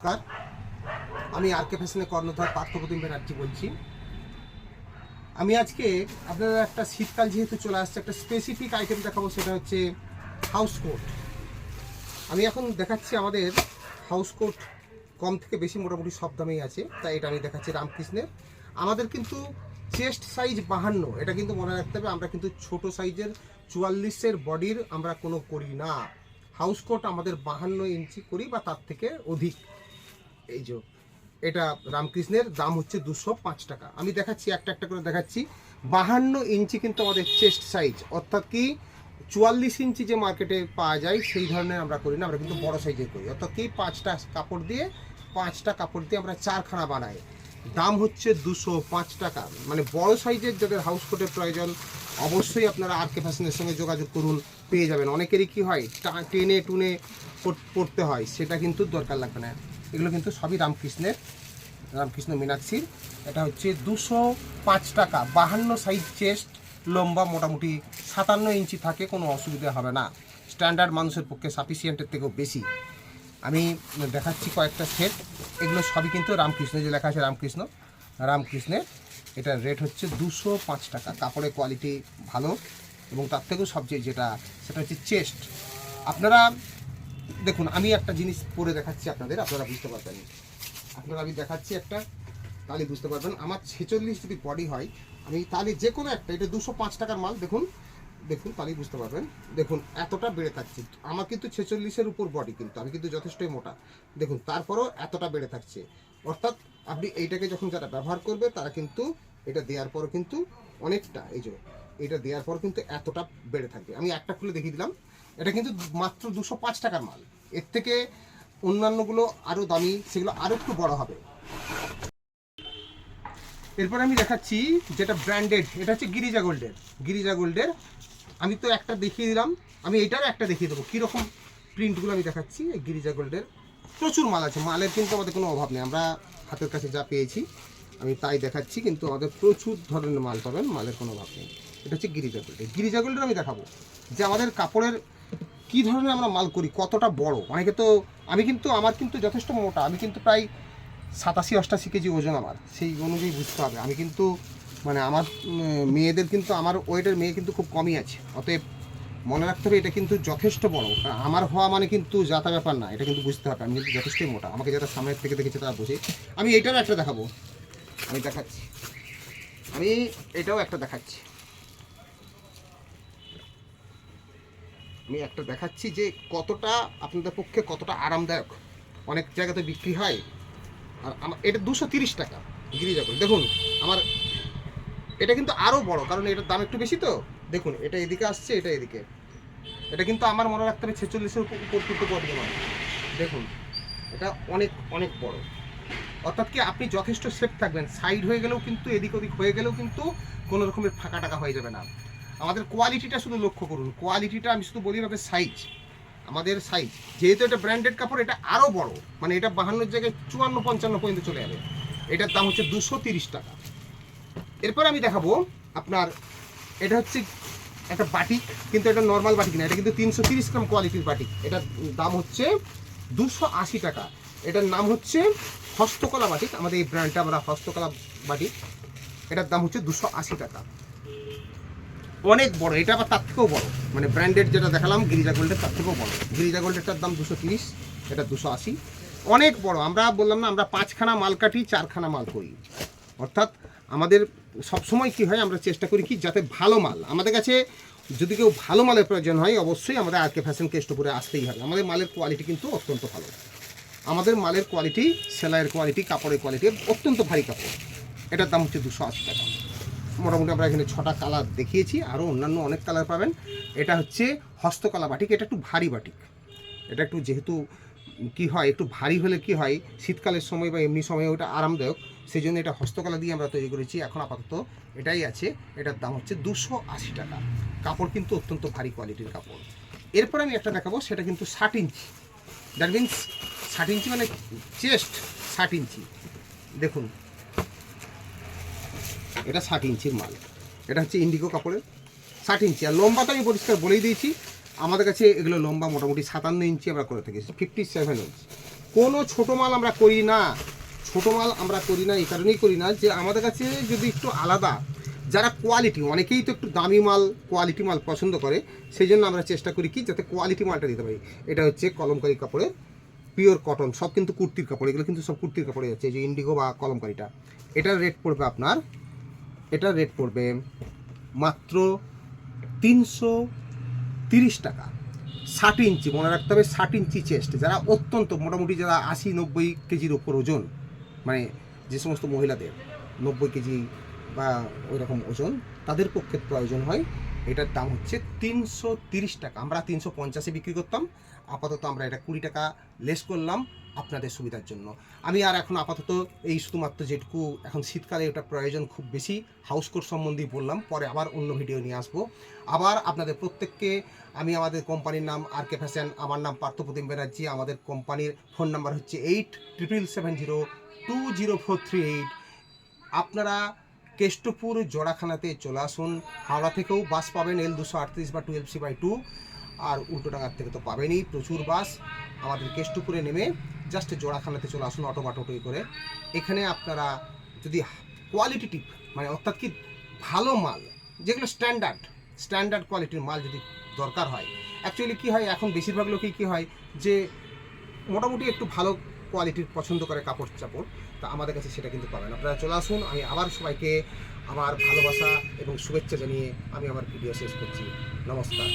নমস্কার। আমি আর কে ফ্যাশনের কর্ণধার পার্থপ্রতিম ব্যানার্জি বলছি। আমি আজকে আপনারা একটা শীতকাল যেহেতু চলে আসছে, একটা স্পেসিফিক আইটেম দেখাবো, সেটা হচ্ছে হাউস কোট আমি এখন দেখাচ্ছি আমাদের হাউস কোট কম থেকে বেশি মোটামুটি সব দামেই আছে, তাই এটা আমি দেখাচ্ছি রামকৃষ্ণের। আমাদের কিন্তু চেস্ট সাইজ বাহান্ন, এটা কিন্তু মনে রাখতে হবে, আমরা কিন্তু ছোট সাইজের চুয়াল্লিশের বডির আমরা কোনো করি না। হাউস কোট আমাদের বাহান্ন ইঞ্চি করি বা তার থেকে অধিক। এই যে, এটা রামকৃষ্ণের, দাম হচ্ছে দুশো পাঁচ টাকা। আমি দেখাচ্ছি, একটা একটা করে দেখাচ্ছি। বাহান্ন ইঞ্চি কিন্তু আমাদের চেস্ট সাইজ অর্থাৎ কি চুয়াল্লিশ ইঞ্চি যে মার্কেটে পাওয়া যায়, সেই ধরনের আমরা করি না, আমরা কিন্তু বড় সাইজের করি। অর্থাৎ কি পাঁচটা কাপড় দিয়ে, পাঁচটা কাপড় দিয়ে আমরা চারখানা বানাই। দাম হচ্ছে দুশো পাঁচ টাকা। মানে বড় সাইজের যাদের হাউস কোটের প্রয়োজন, অবশ্যই আপনারা আর কে ফ্যাশনের সঙ্গে যোগাযোগ করুন, পেয়ে যাবেন। অনেকেরই কি হয় টেনে টুনে পড়তে হয়, সেটা কিন্তু দরকার লাগবে না। এগুলো কিন্তু সবই রামকৃষ্ণের, রামকৃষ্ণ মীনাক্ষীর। এটা হচ্ছে দুশো পাঁচ টাকা, বাহান্ন সাইজ চেস্ট, লম্বা মোটামুটি সাতান্ন ইঞ্চি থাকে, কোনো অসুবিধা হবে না। স্ট্যান্ডার্ড মানুষের পক্ষে সাফিসিয়েন্টের থেকেও বেশি। আমি দেখাচ্ছি কয়েকটা সেট এগুলো সবই কিন্তু রামকৃষ্ণ যে লেখা আছে রামকৃষ্ণ, রামকৃষ্ণের। এটার রেট হচ্ছে দুশো পাঁচ টাকা, কাপড়ের কোয়ালিটি ভালো এবং তার থেকেও সবচেয়ে যেটা, সেটা হচ্ছে চেস্ট। আপনারা দেখুন, আমি একটা জিনিস পরে দেখাচ্ছি আপনাদের, আপনারা বুঝতে পারবেন। আপনারা, আমি দেখাচ্ছি একটা, তাহলে বুঝতে পারবেন, আমার ছেচল্লিশ যদি বডি হয়, আমি তাহলে যে কোনো একটা, এটা দুশো পাঁচ টাকার মাল, দেখুন দেখুন, তাহলেই বুঝতে পারবেন। দেখুন, এতটা বেড়ে থাকছে, আমার কিন্তু ছেচল্লিশের উপর বডি কিন্তু, আমি কিন্তু যথেষ্টই মোটা। দেখুন, তারপরও এতটা বেড়ে থাকছে। অর্থাৎ, আপনি এইটাকে যখন যারা ব্যবহার করবে, তারা কিন্তু এটা দেওয়ার পরও কিন্তু অনেকটা, এই যে, এটা দেওয়ার পর কিন্তু এতটা বেড়ে থাকবে। আমি একটা খুলে দেখিয়ে দিলাম। এটা কিন্তু মাত্র দুশো পাঁচ টাকার মাল। এর থেকে অন্যান্যগুলো আরও দামি, সেগুলো আরও একটু বড় হবে। এরপর আমি দেখাচ্ছি যেটা ব্র্যান্ডেড, এটা হচ্ছে গিরিজা গোল্ডের। গিরিজা গোল্ডের, আমি তো একটা দেখিয়ে দিলাম, আমি এটারও একটা দেখিয়ে দেবো। কীরকম প্রিন্টগুলো আমি দেখাচ্ছি, এই গিরিজা গোল্ডের। প্রচুর মাল আছে, মালের কিন্তু আমাদের কোনো অভাব নেই, আমরা হাতের কাছে যা পেয়েছি, আমি তাই দেখাচ্ছি, কিন্তু আমাদের প্রচুর ধরনের মাল পাবেন, মালের কোনো অভাব নেই। এটা হচ্ছে গিরিজা গোল্ডের। গিরিজা গোল্ডের আমি দেখাবো যে আমাদের কাপড়ের কী ধরনের আমরা মাল করি, কতটা বড়? অনেকে তো, আমি কিন্তু, আমার কিন্তু যথেষ্ট মোটা, আমি কিন্তু প্রায় সাতাশি, অষ্টাশি কেজি ওজন আমার, সেই অনুযায়ী বুঝতে হবে। আমি কিন্তু মানে আমার মেয়েদের কিন্তু, আমার ওয়েটের মেয়ে কিন্তু খুব কমই আছে, অতএব মনে রাখতে হবে এটা কিন্তু যথেষ্ট বড়। আমার হওয়া মানে কিন্তু যাতা ব্যাপার না, এটা কিন্তু বুঝতে হবে, আমি কিন্তু যথেষ্টই মোটা, আমাকে যারা সামনের থেকে দেখেছে তারা বুঝে। আমি এটারও একটা দেখাবো, আমি দেখাচ্ছি। আমি এটাও একটা দেখাচ্ছি। আমি একটা দেখাচ্ছি যে কতটা আপনাদের পক্ষে কতটা আরামদায়ক। অনেক জায়গাতে বিক্রি হয়। আর আমার এটা দুশো তিরিশ টাকা গিরিজা করে দেখুন, আমার এটা কিন্তু আরও বড়, কারণ এটার দাম একটু বেশি তো। দেখুন, এটা এদিকে আসছে, এটা এদিকে। এটা কিন্তু আমার মনে রাখতে হবে ছেচল্লিশের উপর কিন্তু পড়বে দেখুন, এটা অনেক অনেক বড়। অর্থাৎ কি আপনি যথেষ্ট সেফ থাকবেন। সাইড হয়ে গেলেও কিন্তু এদিক ওদিক হয়ে গেলেও কিন্তু কোনো রকমের ফাঁকা টাকা হয়ে যাবে না। আমাদের কোয়ালিটিটা শুধু লক্ষ্য করুন। কোয়ালিটিটা আমি শুধু বলি ভাবে সাইজ আমাদের সাইজ যেহেতু এটা ব্র্যান্ডেড কাপড়, এটা আরও বড়। মানে এটা বাহান্নর জায়গায় চুয়ান্ন পঞ্চান্ন পর্যন্ত চলে যাবে। এটার দাম হচ্ছে দুশো তিরিশ টাকা। এরপর আমি দেখাবো আপনার, এটা হচ্ছে একটা বাটিক কিন্তু এটা নর্মাল বাটিক না। এটা কিন্তু তিনশো তিরিশ গ্রাম কোয়ালিটির বাটিক এটার দাম হচ্ছে দুশো আশি টাকা। এটার নাম হচ্ছে হস্তকলা বাটিক আমাদের এই ব্র্যান্ডটা আমরা হস্তকলা বাটিক এটার দাম হচ্ছে দুশো আশি টাকা। অনেক বড়, এটা আবার তার থেকেও বড়। মানে ব্র্যান্ডেড যেটা দেখালাম গিরিজা গোল্ডের তার থেকেও বড়। গিরিজা গোল্ডেরটার দাম দুশো তিরিশ, এটা দুশো আশি। অনেক বড়, আমরা বললাম না, আমরা পাঁচখানা মাল কাটি, চারখানা মাল করি। অর্থাৎ আমাদের সবসময় কি হয়, আমরা চেষ্টা করি কি, যাতে ভালো মাল, আমাদের কাছে যদি কেউ ভালো মালের প্রয়োজন হয়, অবশ্যই আমাদের আরকে ফ্যাশন কেষ্টপুরে আসতেই হবে। আমাদের মালের কোয়ালিটি কিন্তু অত্যন্ত ভালো। আমাদের মালের কোয়ালিটি সেলাইয়ের কোয়ালিটি কাপড়ের কোয়ালিটি অত্যন্ত ভারী কাপড়। এটার দাম হচ্ছে দুশো আশি টাকা। মোটামুটি আমরা এখানে ছটা কালার দেখিয়েছি, আরও অন্যান্য অনেক কালার পাবেন। এটা হচ্ছে হস্তকলা বাটিক, এটা একটু ভারী বাটিক। এটা একটু যেহেতু কি হয়, একটু ভারী হলে কি হয়, শীতকালের সময় বা এমনি সময় ওটা আরামদায়ক সেই জন্য এটা হস্তকলা দিয়ে আমরা তৈরি করেছি। এখন আপাতত এটাই আছে, এটার দাম হচ্ছে দুশো আশি টাকা। কাপড় কিন্তু অত্যন্ত ভারী কোয়ালিটির কাপড়। এরপর আমি একটা দেখাবো, সেটা কিন্তু ষাট ইঞ্চি। দ্যাট মিন্স ষাট ইঞ্চি মানে চেস্ট ষাট ইঞ্চি। দেখুন এটা ষাট ইঞ্চির মাল। এটা হচ্ছে ইন্ডিগো কাপড়ের ষাট ইঞ্চি। আর লম্বাটা আমি পরিষ্কার বলেই দিয়েছি, আমাদের কাছে এগুলো লম্বা মোটামুটি সাতান্ন ইঞ্চি আমরা করে থাকি ফিফটি সেভেন ইঞ্চি কোনো ছোটো মাল আমরা করি না, ছোটো মাল আমরা করি না, এই কারণেই করি না যে আমাদের কাছে যদি একটু আলাদা, যারা কোয়ালিটি অনেকেই তো একটু দামি মাল কোয়ালিটি মাল পছন্দ করে সেই জন্য আমরা চেষ্টা করি কি যাতে কোয়ালিটি মালটা দিতে পারি। এটা হচ্ছে কলমকারি কাপড়ের পিওর কটন সব কিন্তু কুর্তির কাপড়, এগুলো কিন্তু সব কুর্তির কাপড়ে যাচ্ছে যে ইন্ডিগো বা কলমকারিটা। এটার রেট পড়বে আপনার এটার রেট পড়বে মাত্র তিনশো তিরিশ টাকা। ষাট ইঞ্চি, মনে রাখতে হবে ষাট ইঞ্চি চেস্ট যারা অত্যন্ত মোটামুটি যারা আশি নব্বই কেজির ওপর ওজন মানে যে সমস্ত মহিলাদের, নব্বই কেজি বা ওই রকম ওজন, তাদের পক্ষে প্রয়োজন হয়। এটার দাম হচ্ছে তিনশো তিরিশ টাকা। আমরা তিনশো পঞ্চাশে বিক্রি করতাম। আপাতত আমরা এটা কুড়ি টাকা লেস করলাম আপনাদের সুবিধার জন্য। আমি আর এখন আপাতত এই শুধুমাত্র যেটুকু এখন শীতকালে এটা প্রয়োজন খুব বেশি হাউস কোট সম্বন্ধেই বললাম। পরে আবার অন্য ভিডিও নিয়ে আসব। আবার আপনাদের প্রত্যেককে আমি আমাদের কোম্পানির নাম আর কে ফ্যাশন আমার নাম পার্থপ্রতিম ব্যানার্জি, আমাদের কোম্পানির ফোন নাম্বার হচ্ছে eight triple seven zero two zero four three eight আপনারা কেষ্টপুর জোড়াখানাতে চলে আসুন। হাওড়া থেকেও বাস পাবেন এল দুশো আটত্রিশ বা টুয়েলভ সি বাই টু। আর উল্টোডাঙ্গার থেকে তো পাবেনই প্রচুর বাস। আমাদের কেষ্টপুরে নেমে জাস্ট জোড়াখানাতে চলে আসুন অটো বা টোটোই করে। এখানে আপনারা যদি কোয়ালিটিটিভ মানে অর্থাৎ কি ভালো মাল, যেগুলো স্ট্যান্ডার্ড স্ট্যান্ডার্ড কোয়ালিটির মাল যদি দরকার হয়। অ্যাকচুয়ালি কী হয়, এখন বেশিরভাগ লোকই কী হয়, যে মোটামুটি একটু ভালো কোয়ালিটির পছন্দ করে কাপড় চাপড় তা আমাদের কাছে সেটা কিন্তু পাবেন। আপনারা চলে আসুন, আমি আবার সবাইকে আমার ভালোবাসা এবং শুভেচ্ছা জানিয়ে আমি আমার ভিডিও শেষ করছি। নমস্কার।